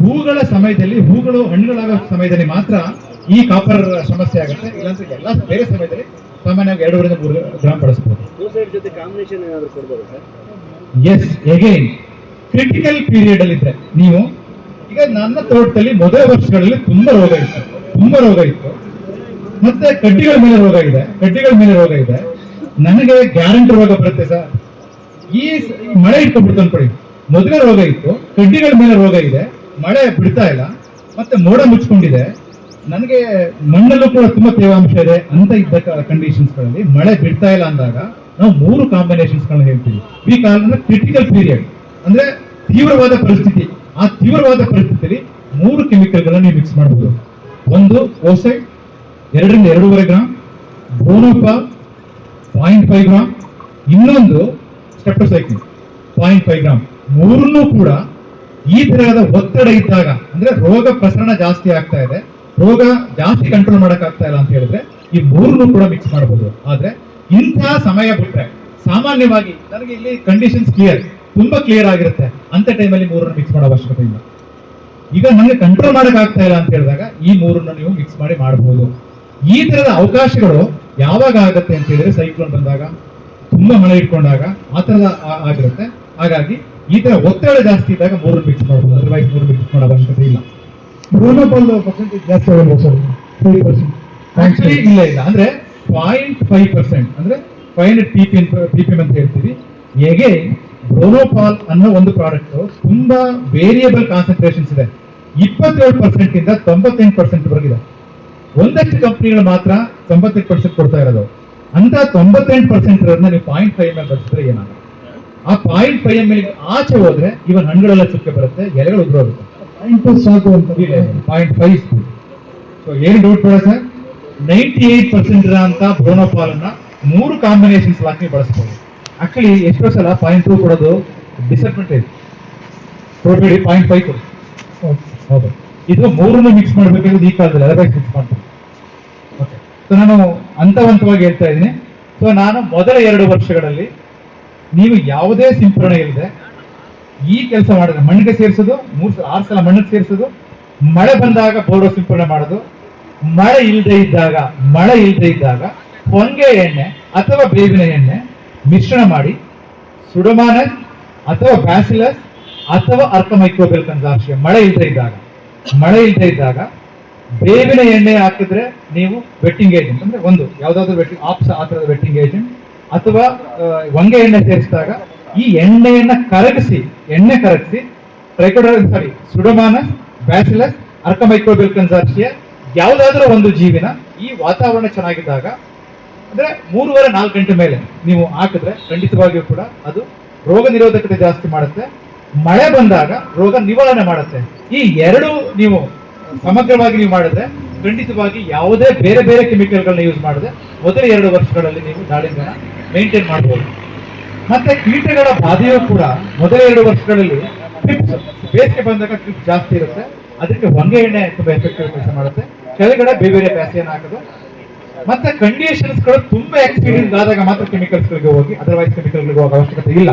ಹೂಗಳ ಸಮಯದಲ್ಲಿ ಹೂಗಳು ಹಣ್ಣುಗಳಾಗೋ ಸಮಯದಲ್ಲಿ ಮಾತ್ರ ಈ ಕಾಪರ್ ಸಮಸ್ಯೆ ಆಗುತ್ತೆ. ಇಲ್ಲಾಂದ್ರೆ ಎಲ್ಲ ಬೇರೆ ಸಮಯದಲ್ಲಿ ಸಾಮಾನ್ಯವಾಗಿ ಎರಡೂವರೆಯಿಂದ ಮೂರು ಗ್ರಾಮ್ ಬಳಸಬಹುದು ಎಸ್ ಎಗೈನ್ ಕ್ರಿಟಿಕಲ್ ಪೀರಿಯಡ್ ಅಲ್ಲಿ ಇದ್ರೆ ನೀವು ಈಗ ನನ್ನ ತೋಟದಲ್ಲಿ ಮೊದಲ ವರ್ಷಗಳಲ್ಲಿ ತುಂಬಾ ರೋಗ ಇತ್ತು ತುಂಬಾ ರೋಗ ಇತ್ತು. ಮತ್ತೆ ಕಡ್ಡಿಗಳ ಮೇಲೆ ರೋಗ ಇದೆ ಕಡ್ಡಿಗಳ ಮೇಲೆ ರೋಗ ಇದೆ. ನನಗೆ ಗ್ಯಾರಂಟಿ ರೋಗ ಬರುತ್ತೆ ಸರ್. ಈ ಮಳೆ ಇಟ್ಕೊಂಡ್ಬಿಡ್ತು ಅನ್ಕೊಳ್ಳಿ. ಮೊದಲೇ ರೋಗ ಇತ್ತು ಕಡ್ಡಿಗಳ ಮೇಲೆ ರೋಗ ಇದೆ. ಮಳೆ ಬಿಡ್ತಾ ಇಲ್ಲ, ಮತ್ತೆ ಮೋಡ ಮುಚ್ಕೊಂಡಿದೆ. ನನಗೆ ಮಣ್ಣಲ್ಲೂ ಕೂಡ ತುಂಬಾ ತೇವಾಂಶ ಇದೆ ಅಂತ ಇದ್ದ ಕಂಡೀಷನ್ಸ್ಗಳಲ್ಲಿ ಮಳೆ ಬಿಡ್ತಾ ಇಲ್ಲ ಅಂದಾಗ ನಾವು ಮೂರು ಕಾಂಬಿನೇಷನ್ಸ್ ಗಳನ್ನ ಹೇಳ್ತೀವಿ. ಈ ಕಾಲ ಕ್ರಿಟಿಕಲ್ ಪೀರಿಯಡ್ ಅಂದ್ರೆ ತೀವ್ರವಾದ ಪರಿಸ್ಥಿತಿ. ಆ ತೀವ್ರವಾದ ಪರಿಸ್ಥಿತಿಯಲ್ಲಿ ಮೂರು ಕೆಮಿಕಲ್ ಗಳನ್ನ ನೀವು ಮಿಕ್ಸ್ ಮಾಡಬಹುದು ಒಂದು ಓಸೈಡ್ ಎರಡರಿಂದ ಎರಡೂವರೆ ಗ್ರಾಮ್ ಬೋನೋಪಾಲ್ ಪಾಯಿಂಟ್ ಫೈವ್ ಗ್ರಾಮ್ ಇನ್ನೊಂದು ಸ್ಟೆಪ್ಟೋಸೈಕ್ಲಿನ್ ಪಾಯಿಂಟ್ ಫೈವ್ ಗ್ರಾಮ್ ಮೂರನ್ನೂ ಕೂಡ ಈ ತರಹದ ಒತ್ತಡ ಇದ್ದಾಗ, ಅಂದ್ರೆ ರೋಗ ಪ್ರಸರಣ ಜಾಸ್ತಿ ಆಗ್ತಾ ಇದೆ, ರೋಗ ಜಾಸ್ತಿ ಕಂಟ್ರೋಲ್ ಮಾಡಕ್ ಆಗ್ತಾ ಇಲ್ಲ ಅಂತ ಹೇಳಿದ್ರೆ ಈ ಮೂರನ್ನು ಕೂಡ ಮಿಕ್ಸ್ ಮಾಡಬಹುದು ಆದ್ರೆ ಇಂಥ ಸಮಯ ಬಿಟ್ರೆ ಸಾಮಾನ್ಯವಾಗಿ ನನಗೆ ಇಲ್ಲಿ ಕಂಡೀಷನ್ಸ್ ಕ್ಲಿಯರ್ ತುಂಬಾ ಕ್ಲಿಯರ್ ಆಗಿರುತ್ತೆ. ಅಂತ ಟೈಮಲ್ಲಿ ಮೂರನ್ನು ಮಿಕ್ಸ್ ಮಾಡೋ ಅವಶ್ಯಕತೆ ಇಲ್ಲ. ಈಗ ನನಗೆ ಕಂಟ್ರೋಲ್ ಮಾಡಕ್ ಆಗ್ತಾ ಇಲ್ಲ ಅಂತ ಹೇಳಿದಾಗ ಈ ಮೂರನ್ನು ನೀವು ಮಿಕ್ಸ್ ಮಾಡಿ ಮಾಡಬಹುದು ಈ ತರದ ಅವಕಾಶಗಳು ಯಾವಾಗ ಆಗುತ್ತೆ ಅಂತ ಹೇಳಿದ್ರೆ ಸೈಕ್ಲೋನ್ ಬಂದಾಗ, ತುಂಬಾ ಮಳೆ ಇಟ್ಕೊಂಡಾಗ ಆ ತರದ ಆಗಿರುತ್ತೆ. ಹಾಗಾಗಿ ಈ ತರ ಒತ್ತಡ ಜಾಸ್ತಿ ಇದ್ದಾಗ ಮೂರು ಮಿಕ್ಸ್ ಮಾಡಬಹುದು ಅದರ್ವೈಸ್ ಮೂರು ಮಿಕ್ಸ್ ಮಾಡೋ ಇಲ್ಲ. ಬ್ರೋನೋಪಾಲ್ ಪರ್ಸೆಂಟೇಜ್ ಜಾಸ್ತಿ ಆಗಲ್ವಾ ಸರ್ ತ್ರೀ ಪರ್ಸೆಂಟ್ ಇಲ್ಲ ಇಲ್ಲ. ಅಂದ್ರೆ ಪಾಯಿಂಟ್ ಫೈವ್ ಪರ್ಸೆಂಟ್ ಅಂದ್ರೆ five hundred P P P P ಅಂತ ಹೇಳ್ತೀವಿ. ಹೇಗೆ? ಬ್ರೋನೋಪಾಲ್ ಅನ್ನೋ ಒಂದು ಪ್ರಾಡಕ್ಟ್ ತುಂಬಾ ವೇರಿಯಬಲ್ ಕಾನ್ಸಂಟ್ರೇಷನ್ಸ್ ಇದೆ. ಇಪ್ಪತ್ತೇಳು ಪರ್ಸೆಂಟ್ ಇಂದ ತೊಂಬತ್ತೆಂಟು ಪರ್ಸೆಂಟ್ ವರೆಗಿದೆ. ಒಂದಷ್ಟು ಕಂಪ್ನಿಗಳು ಮಾತ್ರ ತೊಂಬತ್ತೆಂಟು ಪರ್ಸೆಂಟ್ ಕೊಡ್ತಾ ಇರೋದು. ಅಂತ ತೊಂಬತ್ತೆಂಟು ಪರ್ಸೆಂಟ್ ಇರೋದನ್ನ ನೀವು ಪಾಯಿಂಟ್ ಫೈವ್ ಮೇಲೆ ಬಳಸಿದ್ರೆ ಏನಾಗುತ್ತೆ? ಆ ಪಾಯಿಂಟ್ ಫೈವ್ ಎಂ ಆಚೆ ಹೋದ್ರೆ ಇವನ್ ಹಣ್ಣುಗಳೆಲ್ಲ ಚುಕ್ಕೆ ಬರುತ್ತೆ ಎಲೆಗಳು ಉದುರೋಗುತ್ತೆ. ಪಾಯಿಂಟ್ ಸಾಕು ಅಂತ. ಪಾಯಿಂಟ್ ಫೈವ್ ಸ್ಪೂನ್ ಸೊ ಏನು ಡೌಟ್ ಬೇಡ ಸರ್ ನೈಂಟಿ ಏಟ್ ಪರ್ಸೆಂಟ್ ಇರೋಂಥ ಬ್ರೋನೋಪಾಲ್ ಅನ್ನ ಮೂರು ಕಾಂಬಿನೇಷನ್ಸ್ ಹಾಕಿ ಬಳಸ್ಬೋದು. ಆಕ್ಚುಲಿ ಎಷ್ಟೋ ಸಲ ಪಾಯಿಂಟ್ ಟೂ ಕೊಡೋದು ಡಿಸಡ್ವಾಂಟೇಜ್ ಕೊಡಬೇಡಿ ಪಾಯಿಂಟ್ ಫೈವ್ ಕೊಡಿ. ಹೌದು. ಇದು ಮೂರನ್ನು ಮಿಕ್ಸ್ ಮಾಡ್ಬೇಕಾದ್ರೆ ಈ ಕಾಲದಲ್ಲಿ ಅದರ್ವೈಸ್ ಮಿಕ್ಸ್ ಮಾಡ್ತೀನಿ ಓಕೆ ಸೊ ನಾನು ಹಂತವಂತವಾಗಿ ಹೇಳ್ತಾ ಇದ್ದೀನಿ. ಸೊ ನಾನು ಮೊದಲ ಎರಡು ವರ್ಷಗಳಲ್ಲಿ ನೀವು ಯಾವುದೇ ಸಿಂಪರಣೆ ಇಲ್ಲದೆ ಈ ಕೆಲಸ ಮಾಡಿದ್ರೆ ಮಣ್ಣಿಗೆ ಸೇರಿಸೋದು, ಮೂರು ಸಲ ಆರು ಸಲ ಮಣ್ಣಿಗೆ ಸೇರಿಸೋದು, ಮಳೆ ಬಂದಾಗ ಬೋರ್ಡೋ ಸಿಂಪರಣೆ ಮಾಡೋದು, ಮಳೆ ಇಲ್ಲದೆ ಇದ್ದಾಗ, ಮಳೆ ಇಲ್ಲದೆ ಇದ್ದಾಗ ಹೊಂಗೆ ಎಣ್ಣೆ ಅಥವಾ ಬೇವಿನ ಎಣ್ಣೆ ಮಿಶ್ರಣ ಮಾಡಿ, ಸುಡಮಾನಸ್ ಅಥವಾ ಬ್ಯಾಸಿಲಸ್ ಅಥವಾ ಅರ್ಕಮೈಕ್ರೋಬೆಲ್ ಕನ್ಸಾರ್ಷಿಯ, ಮಳೆ ಇಲ್ಲದೆ ಇದ್ದಾಗ. ಮಳೆ ಇಲ್ಲದೆ ಇದ್ದಾಗ ಬೇವಿನ ಎಣ್ಣೆ ಹಾಕಿದ್ರೆ ನೀವು ವೆಟ್ಟಿಂಗ್ ಏಜೆಂಟ್, ಅಂದ್ರೆ ಒಂದು, ಯಾವುದಾದ್ರೂ ವೆಟ್ಟಿಂಗ್ ಆಪ್ಸ್, ಆ ಥರದ ವೆಟ್ಟಿಂಗ್ ಏಜೆಂಟ್ ಅಥವಾ ಒಂಗೆ ಎಣ್ಣೆ ಸೇರಿಸಿದಾಗ ಈ ಎಣ್ಣೆಯನ್ನ ಕರಗಿಸಿ, ಎಣ್ಣೆ ಕರಗಿಸಿ ಟ್ರೈಕೋಡರ್ ಸಾರಿ ಸುಡಮಾನಸ್ ಬ್ಯಾಸಿಲಸ್ ಅರ್ಕಮೈಕ್ರೋಬೆಲ್ ಕನ್ಸಾರ್ಷಿಯ ಯಾವುದಾದ್ರೂ ಒಂದು ಜೀವಿನ ಈ ವಾತಾವರಣ ಚೆನ್ನಾಗಿದ್ದಾಗ, ಅಂದ್ರೆ ಮೂರುವರೆ, ನಾಲ್ಕು ಗಂಟೆ ಮೇಲೆ ನೀವು ಹಾಕಿದ್ರೆ ಖಂಡಿತವಾಗಿಯೂ ಕೂಡ ಅದು ರೋಗ ನಿರೋಧಕತೆ ಜಾಸ್ತಿ ಮಾಡುತ್ತೆ. ಮಳೆ ಬಂದಾಗ ರೋಗ ನಿವಾರಣೆ ಮಾಡುತ್ತೆ. ಈ ಎರಡು ನೀವು ಸಮಗ್ರವಾಗಿ ನೀವು ಮಾಡಿದ್ರೆ ಖಂಡಿತವಾಗಿ ಯಾವುದೇ ಬೇರೆ ಬೇರೆ ಕೆಮಿಕಲ್ಗಳನ್ನ ಯೂಸ್ ಮಾಡದೆ ಮೊದಲ ಎರಡು ವರ್ಷಗಳಲ್ಲಿ ನೀವು ದಾಳಿಂಬೆನ ಮೇಂಟೈನ್ ಮಾಡಬಹುದು ಮತ್ತೆ ಕೀಟಗಳ ಬಾಧೆಯೂ ಕೂಡ ಮೊದಲ ಎರಡು ವರ್ಷಗಳಲ್ಲಿ ಟ್ರಿಪ್ಸ್ ಬೇಸಿಗೆ ಬಂದಾಗ ಟ್ರಿಪ್ ಜಾಸ್ತಿ ಇರುತ್ತೆ. ಅದಕ್ಕೆ ಹೊಂಗೆ ಎಣ್ಣೆ ತುಂಬಾ ಎಫೆಕ್ಟಿವ್ ಕೆಲಸ ಮಾಡುತ್ತೆ. ಕೆಳಗಡೆ ಬೇರೆ ಬೇರೆ ಬ್ಯಾಸಿಯನ್ನು ಹಾಕೋದು. ಮತ್ತೆ ಕಂಡೀಷನ್ಸ್ಗಳು ತುಂಬಾ ಎಕ್ಸ್ಪೀರಿಯನ್ಸ್ ಆದಾಗ ಮಾತ್ರ ಕೆಮಿಕಲ್ಸ್ ಗಳಿಗೆ ಹೋಗಿ ಅದರ್ವೈಸ್ ಕೆಮಿಕಲ್ಗಳಿಗೆ ಹೋಗೋ ಅವಶ್ಯಕತೆ ಇಲ್ಲ.